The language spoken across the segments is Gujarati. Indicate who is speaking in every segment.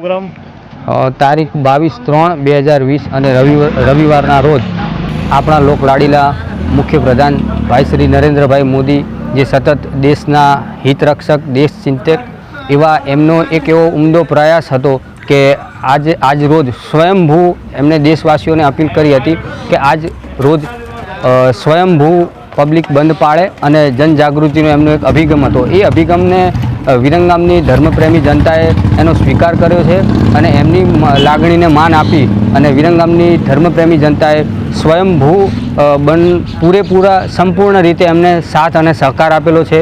Speaker 1: પ્રોગ્રામ
Speaker 2: તારીખ બાવીસ ત્રણ બે હજાર વીસ અને રવિવાર રવિવારના રોજ આપણા લોકલાડીલા મુખ્યપ્રધાન ભાઈ શ્રી નરેન્દ્રભાઈ મોદી, જે સતત દેશના હિતરક્ષક, દેશ ચિંતક, એવા એમનો એક એવો ઉમદો પ્રયાસ હતો કે આજે, આજ રોજ સ્વયંભૂ એમણે દેશવાસીઓને અપીલ કરી હતી કે આજ રોજ સ્વયંભૂ પબ્લિક બંધ પાડે અને જનજાગૃતિનો એમનો એક અભિગમ હતો. એ અભિગમને વિરંગામની ધર્મપ્રેમી જનતાએ એનો સ્વીકાર કર્યો છે અને એમની લાગણીને માન આપી અને વિરંગામની ધર્મપ્રેમી જનતાએ સ્વયંભૂ બન, પૂરેપૂરા સંપૂર્ણ રીતે એમને સાથ અને સહકાર આપેલો છે.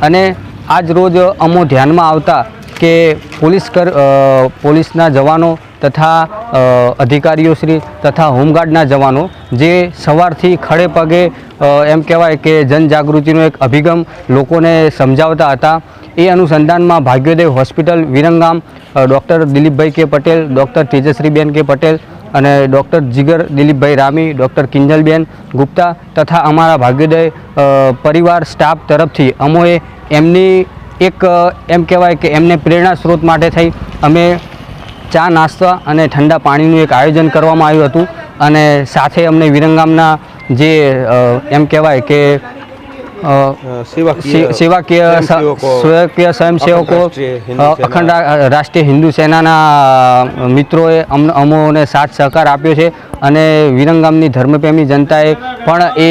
Speaker 2: અને આજ રોજ અમો ધ્યાનમાં આવતા કે પોલીસ કર પોલીસના જવાનો તથા અધિકારીઓશ્રી તથા હોમગાર્ડના જવાનો જે સવારથી ખડે પગે એમ કહેવાય કે જનજાગૃતિનો એક અભિગમ લોકોને સમજાવતા હતા. એ અનુસંધાનમાં ભાગ્યોદય હોસ્પિટલ વિરંગામ ડૉક્ટર દિલીપભાઈ કે પટેલ, ડૉક્ટર તેજશ્રીબેન કે પટેલ અને ડૉક્ટર જીગર દિલીપભાઈ રામી, ડૉક્ટર કિંજલબેન ગુપ્તા તથા અમારા ભાગ્યોદય પરિવાર સ્ટાફ તરફથી અમોએ એમની એક એમ કહેવાય કે એમને પ્રેરણા સ્ત્રોત માટે થઈ. અમે ચા નાસ્તા અને ઠંડા પાણીનું એક આયોજન કરવામાં આવ્યું હતું. અને સાથે અમને વિરંગામના જે એમ કહેવાય કે
Speaker 1: સેવાકીય
Speaker 2: સેવાકીય
Speaker 1: સ્વયંસેવકો, અખંડ રાષ્ટ્રીય હિન્દુ
Speaker 2: સેનાના મિત્રોએ અમ અમોને સાથ સહકાર આપ્યો છે. અને વિરંગામની ધર્મપ્રેમી જનતાએ પણ એ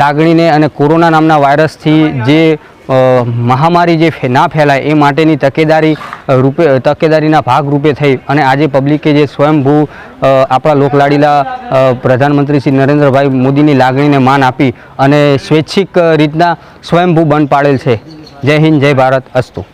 Speaker 2: લાગણીને અને કોરોના નામના વાયરસથી જે મહામારી જે ના ફેલાય એ માટેની તકેદારી રૂપે તકેદારીના ભાગ રૂપે થઈ અને આજે પબ્લિકે જે સ્વયંભૂ આપણા લોકલાડીલા પ્રધાનમંત્રી શ્રી નરેન્દ્રભાઈ મોદીની લાગણીને માન આપી અને સ્વૈચ્છિક રીતના સ્વયંભૂ બંધ પાડેલ છે. જય હિન્દ, જય ભારત, અસ્તુ.